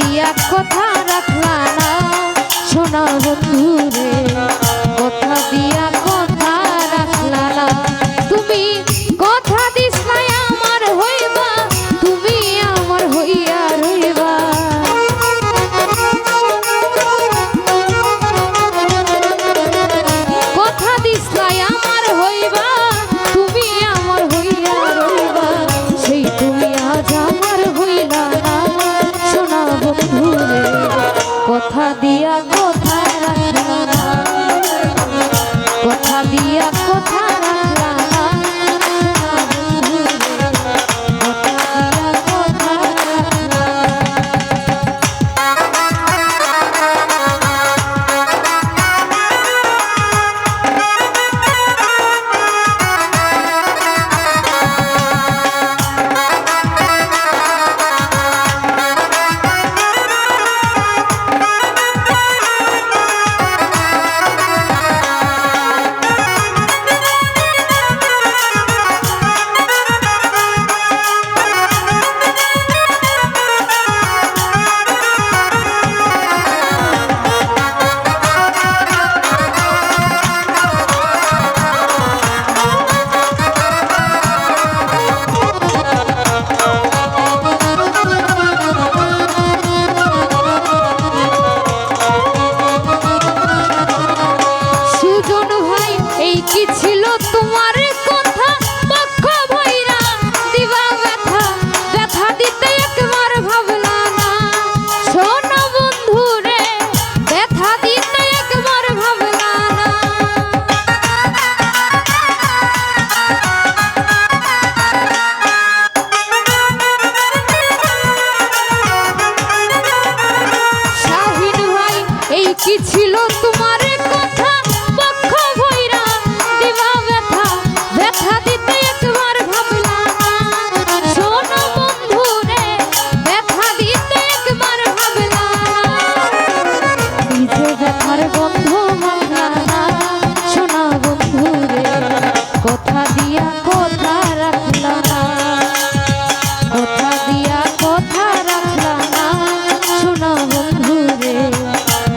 দিয়া কথা রাখলা না। সোনা বন্ধু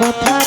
কথা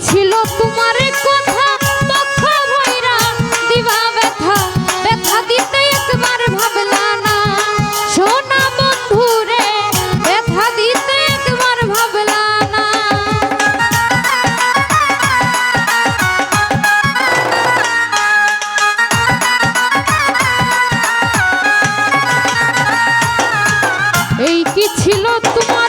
ছিল তোমার কথা। পক্ষ ভৈরা, দিবা ব্যথা। ব্যথা দিতে একবার ভাবলা না। সোনা বন্ধু রে ব্যথা দিতে একবার ভাবলা না। এই কি ছিল তোমার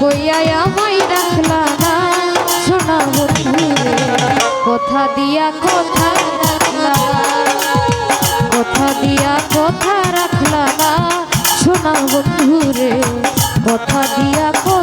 কইয়া আমায় ডাকলা না, সোনা বন্ধুরে কথা দিয়া কথা রাখলা কথা দিয়া কথা রাখলা না, সোনা বন্ধুরে কথা দিয়া কথা